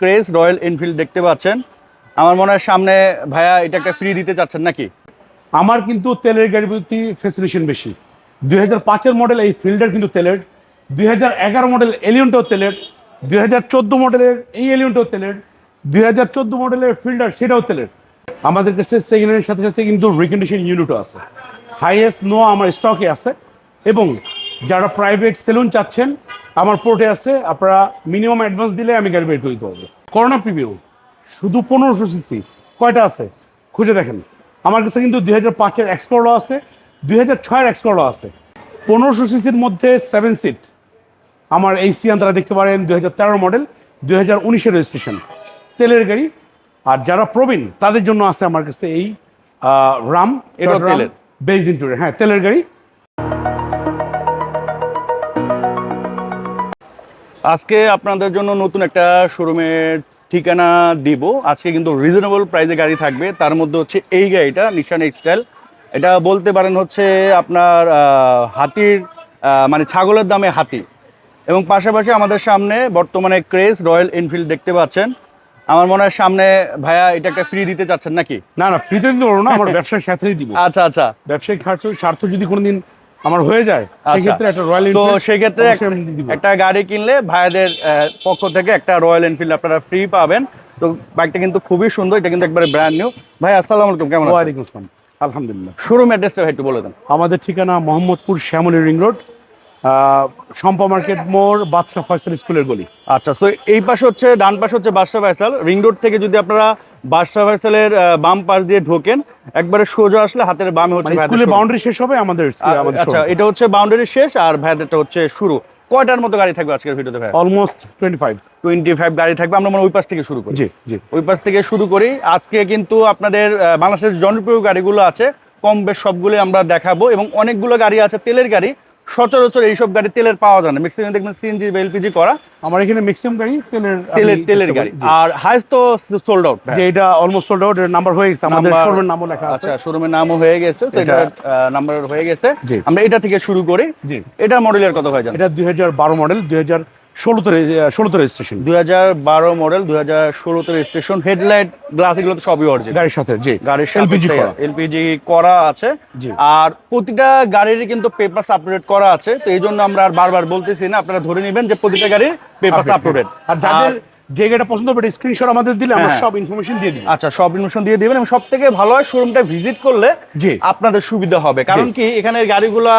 Craze, royal Enfield দেখতে পাচ্ছেন। আমার মনে হয় সামনে ভাইয়া এটা একটা ফ্রি দিতে চাচ্ছেন নাকি? আমার কিন্তু তেলের গাড়ির প্রতি ফ্যাসিনেশন বেশি। দুই হাজার পাঁচের মডেল এই ফিল্ডার কিন্তু তেলের, দুই হাজার এগারো মডেল এলিয়নটাও তেলের, দুই হাজার চোদ্দ মডেলের এই এলিয়নটাও তেলের, দুই হাজার চোদ্দ মডেলের ফিল্ডার সেটাও তেলের। আমাদের কাছে সেকেন্ডের সাথে সাথে কিন্তু রিকন্ডিশন ইউনিটও আছে। হাইয়েস্ট নো আমার স্টকে আছে এবং যারা প্রাইভেট সেলুন চাচ্ছেন আমার পোর্টে আছে আপনারা মিনিমাম অ্যাডভান্স দিলে আমি গাড়ি বের করে দিতে পারব। করোনা প্রিমিয়াম শুধু পনেরোশো সিসি কয়টা আছে? খুঁজে দেখেন। আমার কাছে কিন্তু দুই হাজার পাঁচের এক্সকর্ডও আছে দুই হাজার ছয়ের এক্সকর্ডও আছে। পনেরোশো সিসির মধ্যে সেভেন সিট আমার এই সিয়ান তারা দেখতে পারেন দুই হাজার তেরো মডেল দুই হাজার উনিশের রেজিস্ট্রেশন তেলের গাড়ি আর যারা প্রবীণ তাদের জন্য আছে আমার কাছে এই রাম? বেজ ইন্টুরের হ্যাঁ তেলের গাড়ি। আজকে আপনাদের জন্য নতুন একটা শোরুমের ঠিকানা দিব। আজকে কিন্তু রিজনেবল প্রাইসে গাড়ি থাকবে। তার মধ্যে হচ্ছে এই গাড়িটা নিশান এক্সটাইল এটা বলতে পারেন হচ্ছে আপনার হাতির মানে ছাগলের দামে হাতি। এবং পাশাপাশি আমাদের সামনে বর্তমানে ক্রেজ রয়্যাল এনফিল্ড দেখতে পাচ্ছেন। আমার মনে হয় সামনে ভাইয়া এটা একটা ফ্রি দিতে চাচ্ছেন নাকি? না না ফ্রিতে দিতে পারব না আমার ব্যবসার সাথেই দিব। আচ্ছা আচ্ছা। ব্যবসায়িক স্বার্থ স্বার্থ যদি কোনোদিন আমার হয়ে যায় আচ্ছা। সেক্ষেত্রে একটা রয়্যাল তো সেক্ষেত্রে একটা গাড়ি কিনলে ভাইয়াদের আহ, পক্ষ থেকে একটা রয়্যাল এনফিল্ড আপনারা ফ্রি পাবেন। তো বাইকটা কিন্তু খুবই সুন্দর এটা কিন্তু একবারে ব্র্যান্ড নিউ ভাই আসসালাম আলাইকুম কেমন আছেন? ওয়ালাইকুম আসসালাম। আলহামদুলিল্লাহ। শোরুম অ্যাড্রেসটা একটু বলে দেন। আমাদের ঠিকানা Mohammadpur Shyamoli ring road. Shampa market মোড় বাদশা ফয়সাল স্কুলের গলি। আচ্ছা তো এই পাশে হচ্ছে ডান পাশে হচ্ছে বাদশা ভাইসাল রিং রোড থেকে যদি আপনারা বাদশা ভাইসালের আহ, বাম পাশ দিয়ে ঢোকেন একবারে সোজা আসলে হাতের বামে হচ্ছে মানে স্কুলের বাউন্ডারি শেষ হবে আমাদের আচ্ছা এটা হচ্ছে বাউন্ডারি শেষ আর ভাইয়াদেরটা হচ্ছে শুরু। কয়টার মতো গাড়ি থাকবে আজকের ভিডিওতে ভাই? Almost twenty five twenty five গাড়ি থাকবে আমরা মনে ওই পাশ থেকে শুরু করি। জি জি। ওই পাশ থেকে শুরু করি। আজকে কিন্তু আপনাদের বাংলাদেশের জনপ্রিয় গাড়িগুলো আছে কম বেশ সবগুলো আমরা দেখাবো এবং অনেকগুলো গাড়ি আছে তেলের গাড়ি। সচরাচর এইসব গাড়ি তেলের পাওয়া যায় না। ম্যাক্সিমাম দেখবেন সিএনজি বা এলপিজি করা। আমার এখানে ম্যাক্সিমাম গাড়ি তেলের তেলের তেলের গাড়ি। আর হাইস্ট তো সোল্ড আউট যে এটা অলমোস্ট সোল্ড আউট এর নাম্বার হয়ে গেছে। আমাদের শোরুমের নামও লেখা আছে। আচ্ছা শোরুমের নামও হয়ে গেছে তো এটা নাম্বার হয়ে গেছে। আমরা এটা থেকে শুরু করি। জি। এটা মডেলের কত হয় জানেন এটা দুই হাজার বারো মডেল দুই হাজার ষোলোতে ষোলোতে রেজিস্ট্রেশন দুই হাজার বারো মডেল দুই হাজার ষোলোতে স্টেশন হেডলাইট গ্লাস এগুলো তো সবই অরিজিনাল গাড়ির সাথে জি। গাড়ির করা। এলপিজি করা আছে। আর প্রতিটা গাড়িরই কিন্তু পেপারস আপডেট করা আছে। তো এই জন্য আমরা আর বারবার বলতেছি না আপনারা ধরে নেবেন যে প্রতিটা গাড়ির পেপার আপডেট আর যাদের যে গাড়িটা পছন্দ হবে স্ক্রিনশট আমাদের দিলে আমরা হ্যাঁ। সব ইনফরমেশন দিয়ে দিই আচ্ছা সব ইনফরমেশন দিয়ে দিবেন। এবং সব থেকে ভালো হয় শোরুমটা ভিজিট করলে। আপনাদের সুবিধা হবে। কারণ কি এখানে গাড়িগুলা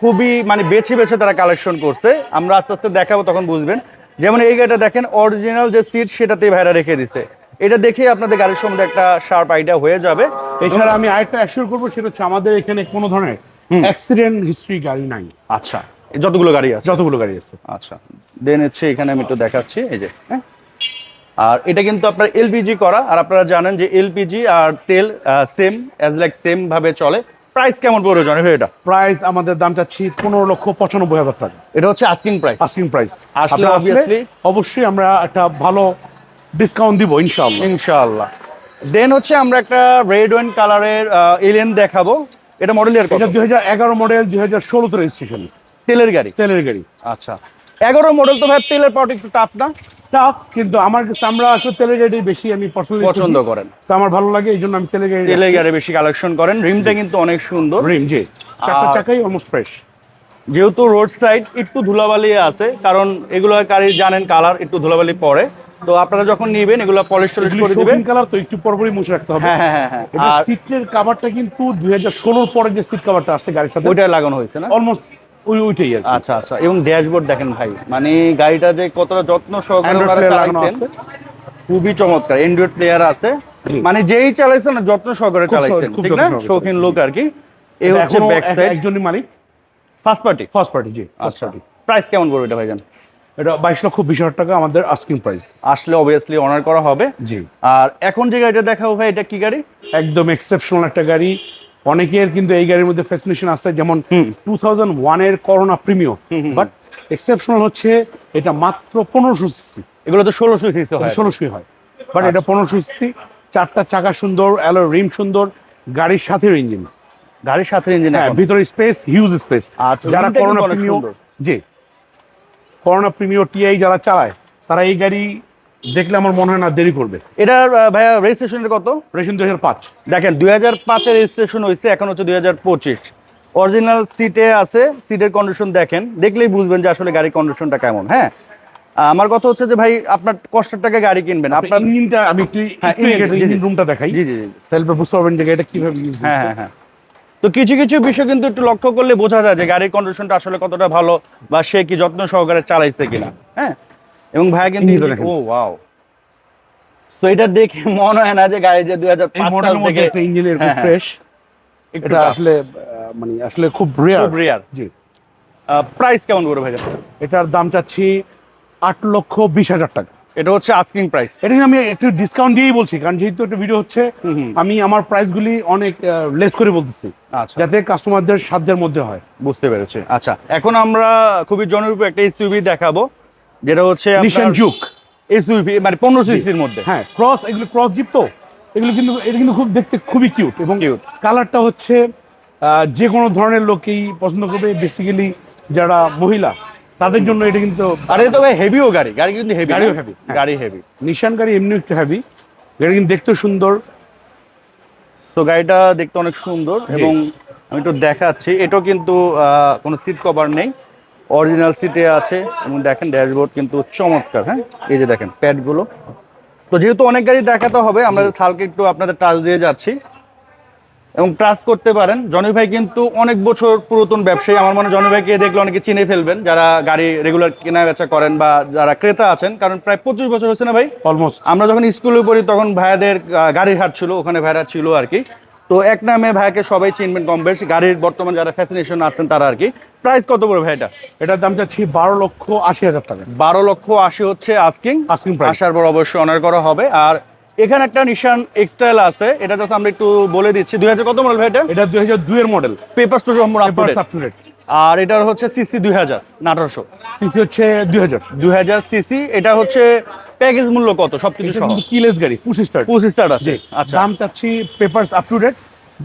খুবই মানে বেছে বেছে তারা কালেকশন করছে। আমরা আস্তে আস্তে দেখাবো তখন বুঝবেন। যেমন এই গাড়িটা দেখেন অরিজিনাল যে সিট সেটাতেই ভাইরা রেখে দিছে। এটা দেখে আপনাদের গাড়ির সম্বন্ধে একটা শার্প আইডিয়া হয়ে যাবে। এছাড়া আমি আরেকটা অ্যাসিওর করব সেটা হচ্ছে আমাদের এখানে কোনো ধরনের অ্যাক্সিডেন্ট হিস্ট্রি গাড়ি নাই। আচ্ছা যতগুলো গাড়ি আছে? যতগুলো গাড়ি আছে। আচ্ছা দেন হচ্ছে এখানে আমি একটু দেখাচ্ছি এই যে হ্যাঁ। আর এটা কিন্তু আপনার এলপিজি করা আর আপনারা জানেন যে এলপিজি আর তেল সেম অ্যাজ লাইক সেম ভাবে চলে। প্রাইস কেমন পড়বে জানেন এটা? প্রাইস আমাদের দাম চাচ্ছি পনেরো লক্ষ পঁচানব্বই হাজার টাকা। এটা হচ্ছে আস্কিং প্রাইস আস্কিং প্রাইস আসলে অবশ্যই আমরা একটা ভালো ডিসকাউন্ট দিব ইনশাআল্লাহ। ইনশাআল্লাহ। দেন হচ্ছে আমরা একটা রেড ওয়াইন কালারের এলিয়েন দেখাবো। এটা মডেল ইয়ার কত? এটা দুই হাজার এগারো মডেল দুই হাজার ষোলোতে রেজিস্ট্রেশন তেলের গাড়ি? তেলের গাড়ি। আচ্ছা। এগারো মডেল তো ভাই তেলের পাওয়াটা একটু টাফ না। টাফ কিন্তু আমার কাছে আমরা আসলে তেলের গাড়ি বেশি আমি পার্সোনালি পছন্দ করেন। তো আমার ভালো লাগে এই জন্য আমি তেলের গাড়ি তেলের গাড়ি বেশি কালেকশন করেন। রিমটা কিন্তু অনেক সুন্দর। রিম জি। আর- চাকাই অলমোস্ট ফ্রেশ যেহেতু রোড সাইড একটু ধুলাবালি আছে কারণ এগুলো গাড়ির জানেন কালার একটু ধুলাবালি পড়ে তো আপনারা যখন নিবেন এগুলো পলিশ টলিশ করে দিবেন। কালার তো একটু পরপরই মুছে রাখতে হবে। হ্যাঁ হ্যাঁ হ্যাঁ হ্যাঁ। আর সিটের কাভারটা কিন্তু দুই হাজার ষোলোর পরে যে সিট কাভারটা আসছে গাড়ির সাথে ওইটা লাগানো হয়েছে না? অলমোস্ট ওই ওইটাই আর আচ্ছা আচ্ছা। এবং ড্যাশবোর্ড দেখেন ভাই মানে গাড়িটা যে কতটা যত্ন সহকারে চালাইছেন, খুবই চমৎকার। অ্যান্ড্রয়েড প্লেয়ার আছে। মানে যেই চালাইছে না যত্ন সহকারে চালাইছেন ঠিক না? শৌখিন লোক আর কি। এই হচ্ছে ব্যাক সাইড একজনই মালিক? ফার্স্ট পার্টি ফার্স্ট পার্টি জি ফার্স্ট পার্টি প্রাইস কেমন পড়বে এটা ভাইজান এটা বাইশ লক্ষ বিশ হাজার টাকা আমাদের আস্কিং প্রাইস আসলে অবভিয়াসলি অনার করা হবে। জি। আর এখন যে গাড়িটা দেখাবো ভাই এটা কি গাড়ি? একদম এক্সেপশনাল একটা গাড়ি। অনেকের কিন্তু এই গাড়ির মধ্যে ফ্যাসিনেশন আছে যেমন টু থাউজেন্ড ওয়ানের করোনা প্রিমিও বাট এক্সেপশনাল হচ্ছে এটা মাত্র পনেরোশো সিসি এগুলো তো ষোলোশো সিসি হয়। ষোলোশোই হয়। বাট এটা পনেরোশো সিসি চারটা চাকা সুন্দর অ্যালো রিম সুন্দর গাড়ির সাথে ইঞ্জিন গাড়ির সাথে ইঞ্জিন হ্যাঁ ভিতরে স্পেস হিউজ স্পেস আচ্ছা, যারা করোনা সুন্দর। জি। করোনা প্রিমিও টিআই যারা চালায় তারা এই গাড়ি দেখলে আমার মনে হয় না দেরি করবে। এটার আহ, ভাইয়া রেজিস্ট্রেশনের কত? রেশন দুই হাজার পাঁচ। দেখেন দুই হাজার পাঁচের রেজিস্ট্রেশন হয়েছে এখন হচ্ছে দুই হাজার পঁচিশ। অরিজিনাল সিটে আছে সিটের কন্ডিশন দেখেন দেখলেই বুঝবেন যে আসলে গাড়ির কন্ডিশনটা কেমন হ্যাঁ? আমার কথা হচ্ছে যে ভাই আপনার কষ্টের টাকা গাড়ি কিনবেন আপনার ইঞ্জিনটা আমি একটু হ্যাঁ। ইঞ্জিন রুমটা দেখাই। জি জি তাহলে বুঝতে পারবেন যে এটা কীভাবে হ্যাঁ হ্যাঁ হ্যাঁ। তো কিছু কিছু বিষয় কিন্তু একটু লক্ষ্য করলে বোঝা যায় যে গাড়ির কন্ডিশনটা আসলে কতটা ভালো বা সে কি যত্ন সহকারে চালাইছে কিনা হ্যাঁ? এবং ভাইয়া কিন্তু ও ওয়াও তো এটা দেখে মনে হয় না যে গাড়ি যে দুই হাজার এই মডেলের মধ্যে ইঞ্জিনের হ্যাঁ, হ্যাঁ। ফ্রেশ এটা আসলে মানে আসলে খুব রেয়ার খুব রেয়ার জি। প্রাইস কেমন করে ভাই এটার দাম চাচ্ছি আট লক্ষ বিশ হাজার টাকা। এটা হচ্ছে আস্কিং প্রাইস এটা আমি একটু ডিসকাউন্ট দিয়েই বলছি কারণ যেহেতু একটা ভিডিও হচ্ছে। আমি আমার প্রাইসগুলি অনেক লেস করে বলতেছি আচ্ছা। যাতে কাস্টমারদের সাধ্যের মধ্যে হয়। বুঝতে পেরেছি। আচ্ছা এখন আমরা খুবই জনপ্রিয় একটা এসইউভি দেখাবো। যেটা হচ্ছে নিশান জুক এসইউভি মানে পনেরো সিসির মধ্যে। হ্যাঁ ক্রস এগুলো ক্রস জিপ তো? এগুলো কিন্তু এটা কিন্তু খুব দেখতে খুবই কিউট এবং Cute. কালারটা হচ্ছে যে কোনো ধরনের লোকেই পছন্দ করবে। বেসিক্যালি যারা মহিলা তাদের জন্য এটা কিন্তু আর এটা তো ভাই হেভিও গাড়ি। গাড়ি কিন্তু হেভি গাড়িও heavy, হ্যাঁ। গাড়ি হেভি নিশান গাড়ি এমনি একটু হ্যাভি এটা কিন্তু দেখতেও সুন্দর। তো গাড়িটা দেখতে অনেক সুন্দর এবং আমি একটু দেখাচ্ছি। এটাও কিন্তু আহ, কোনো সিট কভার নেই। অরিজিনাল সিটে আছে এবং দেখেন ড্যাশবোর্ড কিন্তু চমৎকার হ্যাঁ? এই যে দেখেন প্যাডগুলো তো যেহেতু অনেক গাড়ি দেখাতে হবে আমরা হালকা একটু আপনাদের টাচ দিয়ে যাচ্ছি। এবং ট্রাস্ট করতে পারেন। জনি ভাই কিন্তু অনেক বছর পুরাতন ব্যবসায়ী। আমার মনে জনি ভাইকে দেখলে অনেকে চিনে ফেলবেন। যারা গাড়ি রেগুলার কেনা বেচা করেন বা যারা ক্রেতা আছেন কারণ প্রায় পঁচিশ বছর হয়েছে না ভাই? অলমোস্ট আমরা যখন স্কুলে পড়ি তখন ভাইয়াদের গাড়ির হাট ছিল ওখানে ভাইরা ছিল আর কি। তো এক নামে ভাইকে সবাই চিনবেন কম বেশি। গাড়ির বর্তমান যারা ফ্যাসিনেশন আছেন তারা আর কি। প্রাইস কত পড়বে ভাইটা এটার দাম চাচ্ছি বারো লক্ষ আশি হাজার টাকা। বারো লক্ষ আশি হচ্ছে আস্কিং আস্কিং। আসার পর অবশ্যই অনার করা হবে। আর এখানে একটা নিশান এক্সটাইল আছে। এটা জাস্ট আমরা একটু বলে দিচ্ছি। দুই হাজার কত মডেল ভাইটা এটা? দুই হাজার দুই এর মডেল পেপার স্টোর সম্পূর্ণ আপডেট টু ডেট আর এটার হচ্ছে সিসি দুই হাজার আঠারোশো। সিসি হচ্ছে দুই হাজার। দুই হাজার সিসি এটা হচ্ছে প্যাকেজ মূল্য কত? সবকিছু সহ। কিলেস গাড়ি পুশ স্টার্ট পুশ স্টার্ট আছে। আচ্ছা। দাম চাচ্ছি পেপারস আপ টু ডেট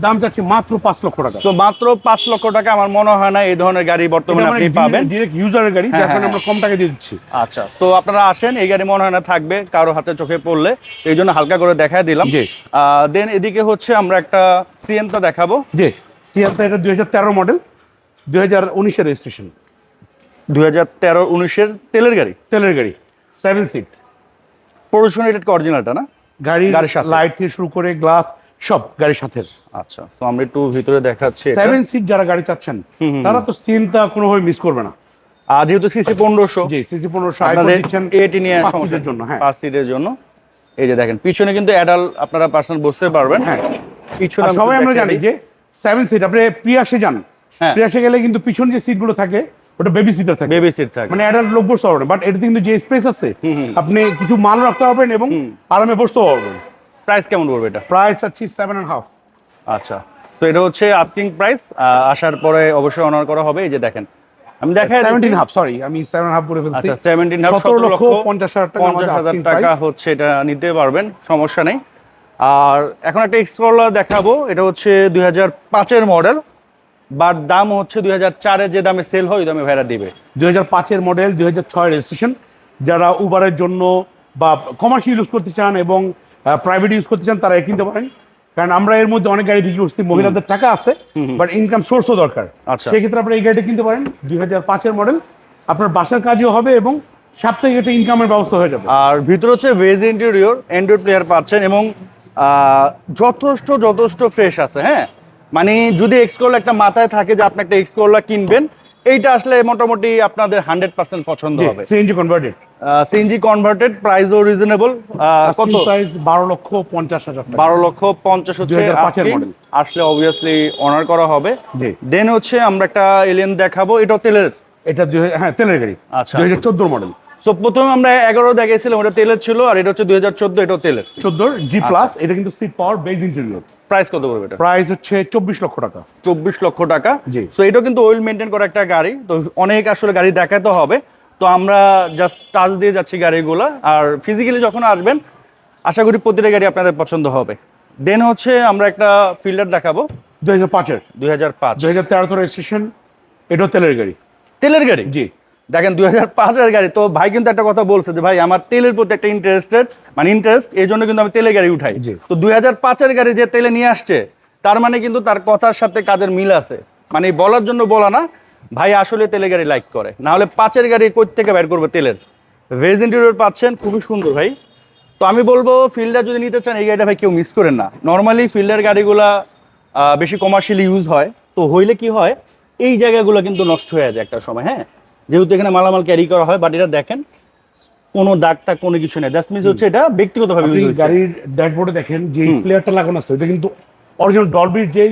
দাম চাচ্ছি মাত্র পাঁচ লক্ষ টাকা। তো মাত্র পাঁচ লক্ষ টাকা আমার মনে হয় না এই ধরনের গাড়ি বর্তমানে আপনি পাবেন। ডিরেক্ট ইউজারের গাড়ি হ্যাঁ, যার কারণে হ্যাঁ, আমরা কম টাকা দিয়ে দিচ্ছি। আচ্ছা তো আপনারা আসেন এই গাড়ি মনে হয় না থাকবে কারও হাতে চোখে পড়লে। এই জন্য হালকা করে দেখায় দিলাম। জি। দেন এদিকে হচ্ছে আমরা একটা সিএনটা দেখাবো। যে সিয়ারটা এটা দুই হাজার তেরো মডেল দুই হাজার উনিশের রেজিস্ট্রেশন দুই হাজার তেরো উনিশের তেলের গাড়ি? তেলের গাড়ি সেভেন সিট এটা অরিজিনালটা না? গাড়ির গাড়ির সাথে। লাইট থেকে শুরু করে গ্লাস সব গাড়ির সাথে। আচ্ছা তো আমরা একটু ভিতরে দেখাচ্ছি সেভেন সিট যারা গাড়ি চাচ্ছেন তারা তো সিনটা কোনোভাবে মিস করবে না। আর যেহেতু সিসি পনেরোশো জি সিসি পনেরোশো দিচ্ছেন এটি নিয়ে সিটের জন্য হ্যাঁ। পাঁচ সিটের জন্য। এই যে দেখেন পিছনে কিন্তু অ্যাডাল আপনারা পার্সন বসতে পারবেন। হ্যাঁ। পিছনে সবাই আমরা জানি যে সেভেন সিট আপনি প্রিয়াসে যান হ্যাঁ। প্রিয়াসে গেলে কিন্তু পিছন যে সিটগুলো থাকে ওটা বেবি সিটার থাকে। বেবি সিট থাকে। মানে অ্যাডাল্ট লোক বসতে পারবেন বাট এটাতে কিন্তু যে স্পেস আছে। আপনি কিছু মাল রাখতে পারবেন এবং। আরামে বসতেও পারবেন। প্রাইস কেমন পড়বে এটা? প্রাইস চাচ্ছি সেভেন অ্যান্ড হাফ আচ্ছা। তো এটা হচ্ছে আস্কিং প্রাইস আসার পরে অবশ্যই অনার করা হবে এই যে দেখেন। আমি দেখাই সেভেন্টিন হাফ সরি আমি সেভেন হাফ বলে ফেলছি। আচ্ছা সেভেন্টিন হাফ সতেরো লক্ষ পঞ্চাশ হাজার টাকা আমাদের টাকা হচ্ছে এটা নিতে পারবেন সমস্যা নেই। আর এখন একটা এক্সপ্লোরার দেখাবো এটা হচ্ছে দুই হাজার পাঁচের মডেল বাট দাম হচ্ছে দুই হাজার চারে যে দামে সেল হয় ওই দামে ভেড়া দিবে। দুই হাজার পাঁচের মডেল দুই হাজার ছয় রেজিস্ট্রেশন যারা উবারের জন্য বা কমার্শিয়াল ইউজ করতে চান এবং প্রাইভেট ইউজ করতে চান তারা কিনতে পারেন। কারণ আমরা এর মধ্যে অনেক গাড়ি বিক্রি করছি মহিলাদের টাকা আছে বাট ইনকাম সোর্সও দরকার। আচ্ছা। সেক্ষেত্রে আপনারা এই গাড়িটা কিনতে পারেন দুই হাজার পাঁচের মডেল আপনার বাসার কাজও হবে এবং সাপ্তাহিক একটা ইনকামের ব্যবস্থা হয়ে যাবে। আর ভিতরে হচ্ছে ভেজ ইন্টেরিয়র অ্যান্ড্রয়েড প্লেয়ার পাচ্ছেন এবং যথেষ্ট যথেষ্ট ফ্রেশ আছে হ্যাঁ? মানে যদি এক্সকোল একটা মাথায় থাকে যে আপনি একটা এক্সকোলা কিনবেন এইটা আসলে মোটামুটি আপনাদের হান্ড্রেড পার্সেন্ট পছন্দ হবে। সিএনজি কনভার্টেড সিএনজি কনভার্টেড প্রাইসও রিজনেবল কত? প্রাইস বারো লক্ষ পঞ্চাশ হাজার বারো লক্ষ পঞ্চাশ হচ্ছে 2005 এর আসলে অবভিয়াসলি অনার করা হবে। দেন হচ্ছে আমরা একটা এলিয়েন দেখাবো এটা তেলের। এটা হ্যাঁ তেলের গাড়ি। আচ্ছা। দুই হাজার চোদ্দোর মডেল তো প্রথমে আমরা এগারো দেখিয়েছিলাম ওটা তেলের ছিল আর এটা হচ্ছে দুই হাজার চোদ্দ এটাও তেলের। চোদ্দোর জি প্লাস আচ্ছা। এটা কিন্তু seat power beige interior price কত পড়বে এটা? প্রাইস হচ্ছে চব্বিশ লক্ষ টাকা। চব্বিশ লক্ষ টাকা। জি। সো এটাও কিন্তু ওয়েল মেনটেন করা একটা গাড়ি। তো অনেক আসলে গাড়ি দেখাতে হবে। তো আমরা জাস্ট টাচ দিয়ে যাচ্ছি গাড়িগুলো। আর ফিজিক্যালি যখন আসবেন আশা করি প্রতিটা গাড়ি আপনাদের পছন্দ হবে। দেন হচ্ছে আমরা একটা ফিল্ডার দেখাবো। দুই হাজার পাঁচের। দুই হাজার পাঁচ। দুই হাজার তেরো রেজিস্ট্রেশন এটাও তেলের গাড়ি। তেলের গাড়ি? জি। দেখেন দুই হাজার পাঁচের গাড়ি তো ভাই কিন্তু একটা কথা বলছে যে ভাই আমার তেলের প্রতি একটা ইন্টারেস্টেড মানে ইন্টারেস্ট এই জন্য কিন্তু আমি তেলের গাড়ি উঠাই। তো দুই হাজার পাঁচের গাড়ি যে তেলে নিয়ে আসছে তার মানে কিন্তু তার কথার সাথে কাজের মিল আছে। মানে বলার জন্য বলা না ভাই আসলে তেলের গাড়ি লাইক করে। না হলে পাঁচের গাড়ি কই থেকে বের করবে তেলের? ভেজ ইন্টেরিয়র পাচ্ছেন খুবই সুন্দর ভাই। তো আমি বলব ফিল্ডার যদি নিতে চান এই গাড়িটা ভাই কেউ মিস করেন না। নর্মালি ফিল্ডার গাড়িগুলা বেশি কমার্শিয়ালি ইউজ হয়। তো হইলে কি হয় এই জায়গাগুলো কিন্তু নষ্ট হয়ে যায় একটা সময় হ্যাঁ? যেহেতু এখানে মালামাল ক্যারি করা হয় বাট এটা দেখেন কোনো দাগটা কোনো কিছু নেই। দ্যাটস মিনস হচ্ছে এটা ব্যক্তিগতভাবে হয়েছে। গাড়ির ড্যাশবোর্ডে দেখেন যে। প্লেয়ারটা লাগানো আছে। এটা কিন্তু অরিজিনাল ডলবির যেই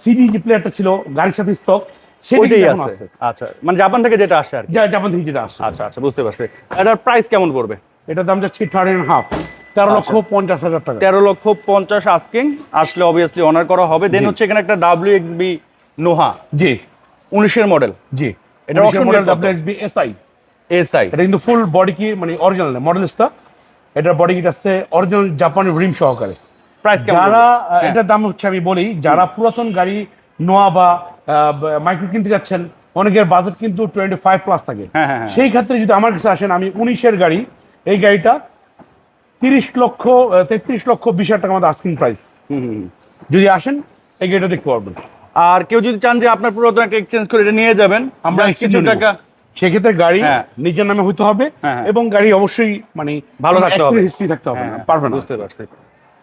সিডি যে প্লেয়ারটা ছিল গাড়ির সাথে স্টক সেটাই আছে। আচ্ছা মানে জাপান থেকে যেটা আসে আর যা জাপান থেকে যেটা আসছে আচ্ছা আচ্ছা বুঝতে পারছি। এটার প্রাইস কেমন পড়বে? এটার দাম যাচ্ছে থার্ড অ্যান্ড হাফ তেরো লক্ষ আচ্ছা। পঞ্চাশ হাজার টাকা। তেরো লক্ষ পঞ্চাশ আস্কিং আসলে অবভিয়াসলি অনার করা হবে। দেন হচ্ছে এখানে একটা ডাব্লিউ এক্স বি নোহা জি। উনিশের মডেল জি। এটা option মডেল rate কত? W X B SI SI এটা কিন্তু ফুল বডি কি মানে অরিজিনাল মডেলসটা এটার বডি কিট আছে অরিজিনাল জাপানি রিম সহকারে। প্রাইস যারা হ্যাঁ। এটার দাম হচ্ছে আমি বলি যারা পুরাতন গাড়ি নোয়া বা মাইক্রো কিনতে যাচ্ছেন অনেকের বাজেট কিন্তু টোয়েন্টি ফাইভ প্লাস থাকে। হ্যাঁ, হ্যাঁ। সেই ক্ষেত্রে যদি আমার কাছে আসেন আমি উনিশের গাড়ি এই গাড়িটা তিরিশ লক্ষ তেত্রিশ লক্ষ বিশ হাজার টাকা আমাদের আস্কিং প্রাইস। যদি আসেন এই গাড়িটা দেখতে পারবেন। আর কেউ যদি চান যে আপনার পুরাতন একটা এক্সচেঞ্জ করে এটা নিয়ে যাবেন আমরা কিছু টাকা সেক্ষেত্রে গাড়ি হ্যাঁ। নিজের নামে হইতে হবে হ্যাঁ, হ্যাঁ। এবং গাড়ি অবশ্যই মানে ভালো থাকতে হবে। হিস্ট্রি থাকতে হবে পারবে না। বুঝতে পারছি।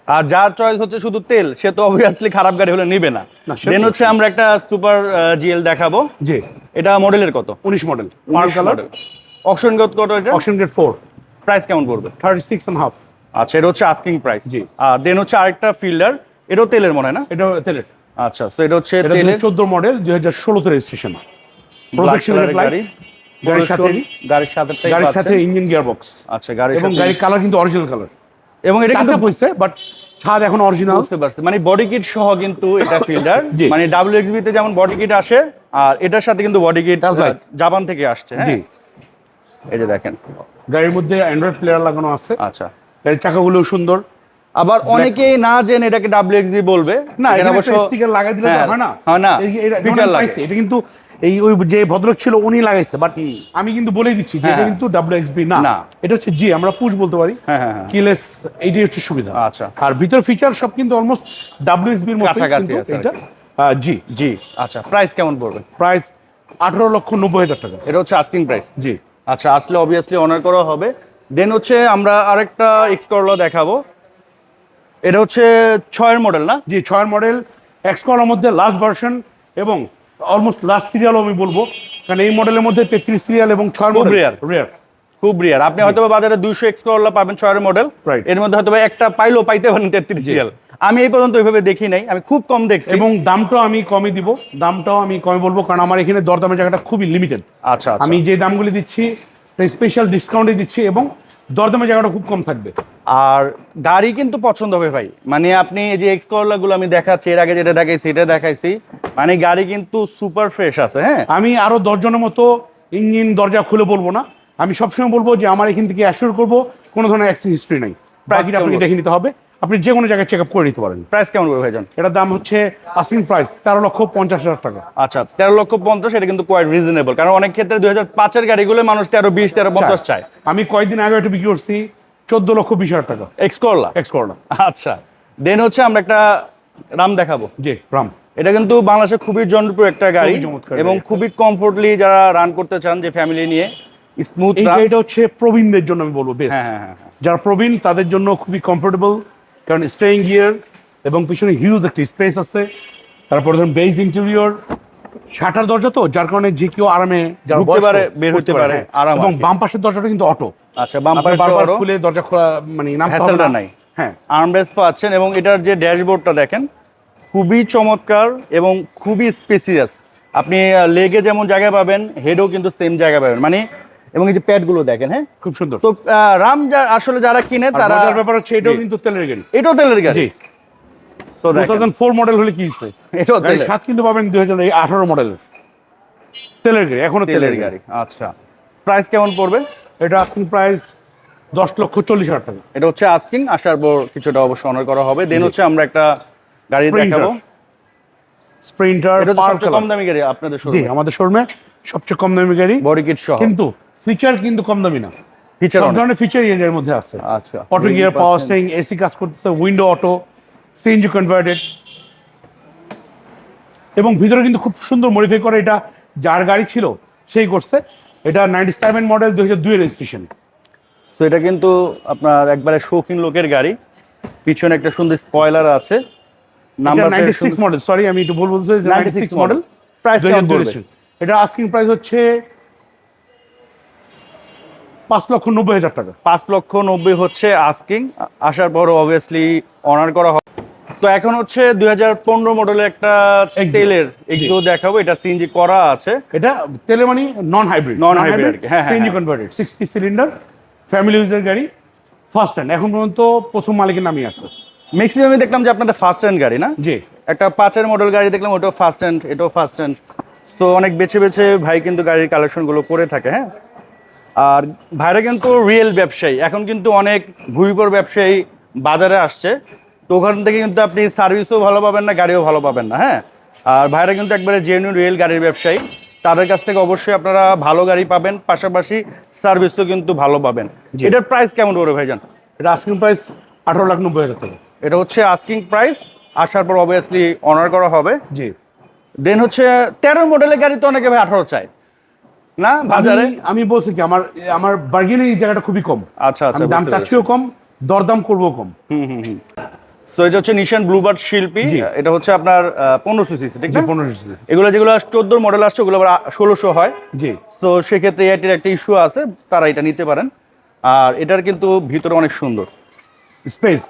আর যার চয়েস হচ্ছে শুধু তেল সে তো অবভিয়াসলি খারাপ গাড়ি হলে নিবে না। দেন হচ্ছে আমরা একটা সুপার জিএল দেখাবো। জি। এটা মডেলের কত? উনিশ মডেল পার কালার অপশন কত কত এটা? অপশন গেট ফোর প্রাইস কেমন পড়বে? থার্টি সিক্স অ্যান্ড হাফ আচ্ছা এটা হচ্ছে আস্কিং প্রাইস জি। আর দেন হচ্ছে আরেকটা ফিল্ডার এটাও তেলের মনে হয় না? এটা তেলের। আচ্ছা তো এটা হচ্ছে তেলের চোদ্দ মডেল দুই হাজার ষোলোতে রেজিস্ট্রেশন প্রোটেকশন গাড়ি। গাড়ির সাথে গাড়ির সাথে গাড়ির সাথে ইঞ্জিন গিয়ার বক্স আচ্ছা গাড়ির এবং গাড়ির কালার কিন্তু অরিজিনাল কালার এবং এটা কিন্তু পয়সা বাট ছাদ এখন অরিজিনাল বুঝতে পারছি। মানে বডি কিট সহ কিন্তু এটা ফিল্ডার মানে ডাব্লিউ এক্সবি তে যেমন বডি কিট আসে আর এটার সাথে কিন্তু বডি কিট জাপান থেকে আসছে হ্যাঁ? এই যে দেখেন। গাড়ির মধ্যে অ্যান্ড্রয়েড প্লেয়ার লাগানো আছে। আচ্ছা। গাড়ির চাকাগুলো সুন্দর। আবার অনেকেই না জেনে এটাকে ডাব্লিউ এক্সবি বলবে। না এখানে অবশ্য স্টিকার লাগাই দিলে হ্যাঁ, হয় না। হয় না এই- এটা Feature যেমন লাগে। পাইছে, এটা কিন্তু এই ওই যে ভদ্রলোক ছিল উনি লাগাইছে বাট আমি কিন্তু বলে দিচ্ছি যে এটা হ্যাঁ। কিন্তু ডাব্লিউ এক্সবি না। না। এটা হচ্ছে জি আমরা পুশ বলতে পারি। হ্যাঁ হ্যাঁ হ্যাঁ। কিলেস এইটাই হচ্ছে সুবিধা। আচ্ছা। আর ভিতর ফিচার সব কিন্তু অলমোস্ট ডাব্লিউ এক্সবির মতো কাছাকাছি আছে এটা জি জি আচ্ছা প্রাইস কেমন পড়বে? প্রাইস আঠারো লক্ষ নব্বই হাজার টাকা। এটা হচ্ছে আস্কিং প্রাইস জি আচ্ছা আসলে অবভিয়াসলি অনার করা হবে। দেন হচ্ছে আমরা আরেকটা এক্সকরলা দেখাবো। এটা হচ্ছে ছয়ের মডেল না? জি ছয়ের মডেল এক্সকলার মধ্যে লাস্ট ভার্সন এবং অলমোস্ট লাস্ট সিরিয়ালও আমি বলব। কারণ এই মডেলের মধ্যে তেত্রিশ সিরিয়াল এবং ছয় মডেল rare। রেয়ার খুব রিয়ার আপনি হয়তো বাজারে দুইশো এক্সকরলা পাবেন ছয়ের মডেল. এর মধ্যে হয়তো একটা পাইলেও পাইতে পারেন তেত্রিশ সিরিয়াল আমি এই পর্যন্ত ওইভাবে দেখি নাই। আমি খুব কম দেখছি। এবং দামটাও আমি কমই দিব। দামটাও আমি কমই বলব কারণ আমার এখানে দরদামের জায়গাটা খুবই লিমিটেড আচ্ছা আচ্ছা। আমি যে দামগুলি দিচ্ছি স্পেশাল ডিসকাউন্টে দিচ্ছি এবং দরদামের জায়গাটা খুব কম থাকবে। আর গাড়ি কিন্তু পছন্দ হবে ভাই। মানে আপনি এই যে এক্সগুলো আমি দেখাচ্ছি এর আগে যেটা দেখাইছি এটা দেখাইছি। মানে গাড়ি কিন্তু সুপার ফ্রেশ আছে হ্যাঁ? আমি আরও দশজনের মতো ইঞ্জিন দরজা খুলে বলব না। আমি সবসময় বলব যে আমার এখান থেকে অ্যাসিওর করব কোনো ধরনের অ্যাক্সিডেন্ট হিস্ট্রি নাই। প্রায় আপনাকে দেখে নিতে হবে। আপনি যে কোনো জায়গায় চেক আপ করে নিতে পারেন। প্রাইস কেমন পড়বে ভাইজান? এটার দাম হচ্ছে আস্কিং প্রাইস তেরো লক্ষ পঞ্চাশ হাজার টাকা। আচ্ছা তেরো লক্ষ পঞ্চাশ এটা কিন্তু কোয়াইট রিজনেবল কারণ অনেক ক্ষেত্রে দুই হাজার পাঁচের গাড়িগুলো মানুষ তেরো বিশ তেরো পঞ্চাশ চায়। আমি কয়েকদিন আগে একটা বিক্রি করছি চোদ্দ লক্ষ বিশ হাজার টাকা। এক্স করলা এক্স করোনা আচ্ছা দেন হচ্ছে আমরা একটা রাম দেখাবো। জি রাম। এটা কিন্তু বাংলাদেশে খুবই জনপ্রিয় একটা গাড়ি এবং খুবই কমফোর্টলি যারা রান করতে চান যে ফ্যামিলি নিয়ে স্মুথ এটা হচ্ছে প্রবীণদের জন্য আমি বলব বেস্ট হ্যাঁ হ্যাঁ হ্যাঁ। যারা প্রবীণ তাদের জন্য খুবই কমফোর্টেবল কারণ স্টেইং গিয়ার এবং পিছনে হিউজ একটা স্পেস আছে। তারপরে ধরুন বেজ ইন্টেরিয়র শাটার দরজা তো যার কারণে যে কেউ আরামে যারা ঢুকতে পারে, বের হতে পারে। আরাম এবং বাম পাশের দরজাটা কিন্তু অটো আচ্ছা বাম্পার আপনি বারবার খুলে দরজা খোলা মানে হবে হ্যাসেলটা নাই। হ্যাঁ। আর্মরেস্ট পাচ্ছেন এবং এটার যে ড্যাশবোর্ডটা দেখেন খুবই চমৎকার এবং খুবই স্পেসিয়াস আপনি লেগে যেমন জায়গা পাবেন হেডও কিন্তু সেম জায়গা পাবেন। মানে এবং এই যে প্যাডগুলো দেখেন হ্যাঁ? খুব সুন্দর। তো রাম যা আসলে যারা কিনে তারা ব্যাপার হচ্ছে এটাও কিন্তু তেলের গাড়ি। এটাও তেলের গাড়ি। জি। তো টু দেখেন থাউজেন্ড ফোর মডেল হলে কি হচ্ছে এটাও তেলের। সাত কিন্তু পাবেন দুই হাজার আঠারো মডেলের তেলের গাড়ি এখনও তেলের গাড়ি। আচ্ছা। প্রাইস কেমন পড়বে? এটা আস্কিং প্রাইস দশ লক্ষ চল্লিশ হাজার টাকা। এটা হচ্ছে আস্কিং আসার পর কিছুটা অবশ্য অনার করা হবে। দেন হচ্ছে আমরা একটা গাড়ি দেখাবো। স্প্রিন্টার এটা সবচেয়ে কম দামি গাড়ি আপনাদের জি শোরুমে আমাদের শোরুমে সবচেয়ে কম দামি গাড়ি। বডি কিট সহ। কিন্তু ফিচার কিন্তু কম দামি না। ফিচার সব ধরনের ফিচার এর মধ্যে আছে। আচ্ছা। Auto gear power steering AC কাজ করতেছে উইন্ডো অটো সিএনজি কনভার্টেড এবং ভিতরে কিন্তু খুব সুন্দর মডিফাই করে এটা যার গাড়ি ছিল সেই করছে। এটা নাইনটি সেভেন মডেল দুই হাজার দুই রেজিস্ট্রেশন তো এটা কিন্তু আপনার একবারে শৌখিন লোকের গাড়ি। পিছনে একটা সুন্দর স্পয়লার আছে। Number ninety six model sorry আমি একটু ভুল বলছি নাইনটি সিক্স মডেল প্রাইস এটা আস্কিং প্রাইস হচ্ছে পাঁচ লক্ষ নব্বই হাজার টাকা। পাঁচ লক্ষ নব্বই হচ্ছে আস্কিং আসার পর অবভিয়াসলি অনার করা হবে। তো এখন হচ্ছে দুই হাজার পনেরো মডেলের একটা তেলের এগুলো দেখাবো। এটা সিএনজি করা আছে। এটা তেলে মানে নন হাইব্রিড আর কি, হ্যাঁ, CNG. Converted sixty cylinder family ইউজের গাড়ি ফার্স্ট হ্যান্ড এখন পর্যন্ত প্রথম মালিকের নামই আছে। ম্যাক্সিমামই দেখলাম যে আপনাদের ফার্স্ট হ্যান্ড গাড়ি না? জি। একটা পাঁচের মডেল গাড়ি দেখলাম ওটাও ফার্স্ট হ্যান্ড এটাও ফার্স্ট হ্যান্ড তো অনেক বেছে বেছে ভাই কিন্তু গাড়ির কালেকশনগুলো করে থাকে হ্যাঁ? আর ভাইরা কিন্তু রিয়েল ব্যবসায়ী। এখন কিন্তু অনেক ভুইপর ব্যবসায়ী বাজারে আসছে। তো ওখান থেকে কিন্তু আপনি সার্ভিসও ভালো পাবেন না গাড়িও ভালো পাবেন না হ্যাঁ? আর ভাইরা কিন্তু একবারে জেনুইন রিয়েল গাড়ির ব্যবসায়ী। তাদের কাছ থেকে অবশ্যই আপনারা ভালো গাড়ি পাবেন পাশাপাশি সার্ভিসও কিন্তু ভালো পাবেন। এটার প্রাইস কেমন পড়বে ভাইজান? এটা আস্কিং প্রাইস আঠারো লাখ নব্বই হাজার টাকা। এটা হচ্ছে আস্কিং প্রাইস আসার পর অবভিয়াসলি অনার করা হবে। জি। দেন হচ্ছে তেরো মডেলের গাড়ি তো অনেকে ভাই আঠারো চায়। না বাজারে? আমি- বলছি কি আমার আমার বার্গেনিং জায়গাটা খুবই কম। আচ্ছা আচ্ছা দাম চাচ্ছিও কম দরদাম করব কম। হুম হুম হুম। তো এটা হচ্ছে নিশান ব্লুবার্ড শিল্পী এটা হচ্ছে আপনার পনেরোশো সিসি ঠিক যে না? পনেরো এগুলো যেগুলো চোদ্দ মডেল আসছে ওগুলো আবার ষোলোশো হয়। জি। তো সেক্ষেত্রে এটির একটা ইস্যু আছে তারা এটা নিতে পারেন। আর এটার কিন্তু ভিতরে অনেক সুন্দর। স্পেস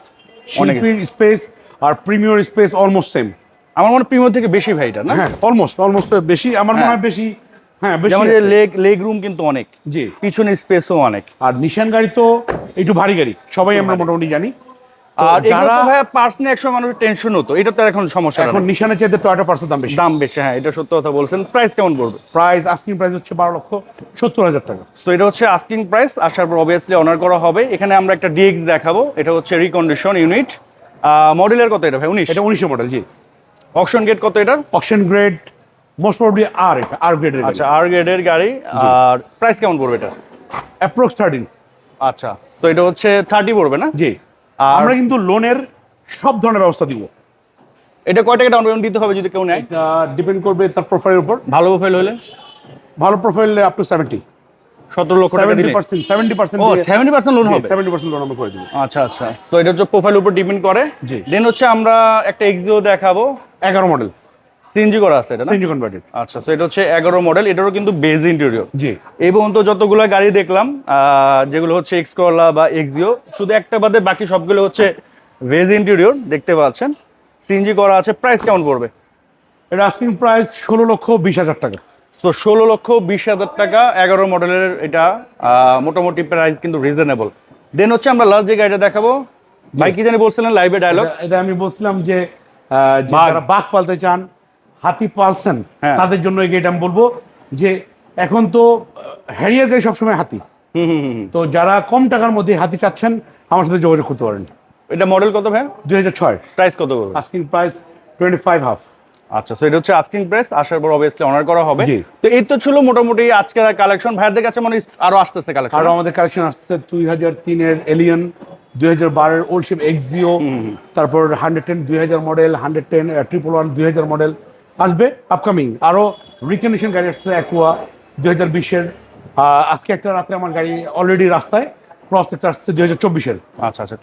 অনেক। স্পেস আর প্রিমিয়ার স্পেস অলমোস্ট সেম আমার মনে প্রিমিয়ার থেকে বেশি ভাই এটা না? হ্যাঁ অলমোস্ট অলমোস্ট বেশি। আমার মনে হয় বেশি হ্যাঁ যেমন লেগ লেগ রুম কিন্তু অনেক। জি। পিছনে স্পেসও অনেক। আর নিশান গাড়ি তো একটু ভারী গাড়ি সবাই আমরা মোটামুটি জানি। আর যারা তো ভাই পার্স নিয়ে একসময় মানুষের টেনশন হতো এটা তো এখন সমস্যা এখন নিশানের চাইতে টয়টা পার্সের দাম বেশি। দাম বেশি হ্যাঁ এটা সত্য কথা বলছেন। প্রাইস কেমন পড়বে? প্রাইস আস্কিং প্রাইস হচ্ছে বারো লক্ষ সত্তর হাজার টাকা। সো এটা হচ্ছে আস্কিং প্রাইস আসার পর অবভিয়াসলি অনার করা হবে। এখানে আমরা একটা ডিএক্স দেখাবো এটা হচ্ছে রিকন্ডিশন ইউনিট মডেলের কত এটা ভাই উনিশ? এটা উনিশশো মডেল জি। অকশন গেট কত এটার? অকশন গ্রেড মোস্ট প্রবলি আর এটা আর গ্রেডের আচ্ছা আর গ্রেডের গাড়ি আর প্রাইস কেমন পড়বে এটা? অ্যাপ্রক্স থার্টিন আচ্ছা তো এটা হচ্ছে থার্টি পড়বে না? জি। আমরা কিন্তু লোনের সব ধরনের ব্যবস্থা দিব। এটা কয় টাকা ডাউন পেমেন্ট দিতে হবে যদি কেউ নেয়? ডিপেন্ড করবে তার প্রোফাইলের উপর। ভালো প্রোফাইল হলে? ভালো প্রোফাইল আপ টু সেভেন্টি সতেরো লক্ষ টাকা দিলে? Percent seventy percent seventy percent loan হবে? সেভেন্টি পার্সেন্ট লোন আমরা করে দিব। আচ্ছা আচ্ছা। তো এটা হচ্ছে প্রোফাইল উপর ডিপেন্ড করে। জি। দেন হচ্ছে আমরা একটা এক্সিও দেখাবো। এগারো মডেল সিএনজি করা আছে এটা সিএনজি কনভার্টেড আচ্ছা তো এটা হচ্ছে এগারো মডেল এটারও কিন্তু বেজ ইন্টেরিয়র জি। এই পর্যন্ত যতগুলো গাড়ি দেখলাম যেগুলো হচ্ছে এক্স করলা বা এক্সিও শুধু একটা বাদে বাকি সবগুলো হচ্ছে ভেজ ইন্টেরিয়র দেখতে পাচ্ছেন। সিএনজি করা আছে প্রাইস কেমন পড়বে? এটা আস্কিং প্রাইস ষোলো লক্ষ বিশ হাজার টাকা। তো ষোলো লক্ষ বিশ হাজার টাকা এগারো মডেলের এটা মোটামুটি প্রাইস কিন্তু রিজনেবল দেন হচ্ছে আমরা লাস্ট যে গাড়িটা দেখাবো ভাই কি জানি বলছিলেন লাইভে ডায়লগ এটা- আমি বলছিলাম যে যারা বাঘ পালতে চান হাতি পালছেন হ্যাঁ। তাদের জন্য গাড়িটা আমি বলব যে এখন তো হ্যারিয়ার গাড়ি সবসময় হাতি। তো যারা কম টাকার মধ্যে হাতি চাচ্ছেন আমার সাথে যোগাযোগ করতে পারেন। এটা মডেল কত ভাই দুই হাজার ছয়। প্রাইস কত asking price twenty five half আচ্ছা সো এটা হচ্ছে আস্কিং প্রাইস আসার পর অবভিয়াসলি অনার করা হবে। তো এই তো ছিল মোটামুটি আজকের কালেকশন ভাইয়াদের কাছে মানে আরও আসতেছে কালেকশন আরও আমাদের কালেকশন আসছে দুই হাজার তিনের এলিয়ন দুই হাজার বারোর ওল্ড শিপ এক্সিও তারপর হান্ড্রেড টেন দুই হাজার model hundred ten triple one দুই হাজার মডেল আসবে আপকামিং আরও রিকন্ডিশন গাড়ি আসছে অ্যাকুয়া দুই হাজার বিশের। আজকে একটা রাত্রে আমার গাড়ি অলরেডি রাস্তায় ক্রস একটা আসছে দুই হাজার চব্বিশের। আচ্ছা আচ্ছা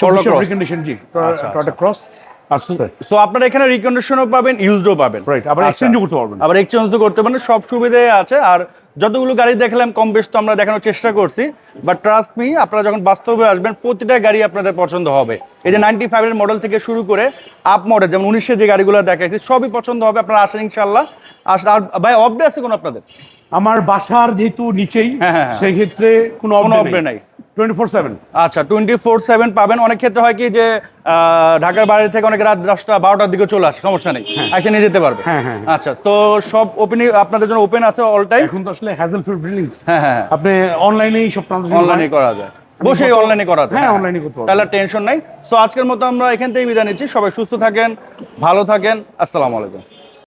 রিকন্ডিশন জি আচ্ছা, টয়টা ক্রস আসছে সো আপনারা এখানে রিকন্ডিশনও পাবেন ইউজডও পাবেন। রাইট আবার আচ্ছা। এক্সচেঞ্জও করতে পারবেন। আবার এক্সচেঞ্জ করতে পারেন সব সুবিধাই আছে। আর যতগুলো গাড়ি দেখলাম কম বেশ তো আমরা দেখানোর চেষ্টা করছি। বাট ট্রাস্ট মি আপনারা যখন বাস্তবে আসবেন প্রতিটা গাড়ি আপনাদের পছন্দ হবে। এই যে নাইনটি ফাইভের মডেল থেকে শুরু করে আপ মডেল যেমন উনিশে যে গাড়িগুলো দেখাইছি সবই পছন্দ হবে আপনারা আসেন ইনশাল্লাহ আর ভাই অফ ডে আছে কোন আপনাদের? আমার বাসার যেহেতু নিচেই হ্যাঁ, হ্যাঁ, হ্যাঁ। সেই ক্ষেত্রে কোনো কোনো অফ নাই। আচ্ছা টোয়েন্টি ফোর সেভেন পাবেন। অনেক ক্ষেত্রে হয় কি যে ঢাকার বাইরে থেকে অনেক রাত দশটা বারোটার দিকে চলে আসে সমস্যা নেই। এসে নিয়ে যেতে পারবে। হ্যাঁ, হ্যাঁ, হ্যাঁ। আচ্ছা তো সব ওপেনই আপনাদের জন্য ওপেন আছে অল টাইম এখন তো আসলে হ্যাজেল ফ্রি বিল্ডিংস হ্যাঁ হ্যাঁ হ্যাঁ। আপনি অনলাইনেই সব অনলাইনে করা যায়। বসে অনলাইনে করা যায়। হ্যাঁ, এ করতে তাহলে টেনশন নাই। সো আজকের মতো আমরা এখান থেকে বিদায় নিচ্ছি। সবাই সুস্থ থাকেন ভালো থাকেন। আসসালামু আলাইকুম।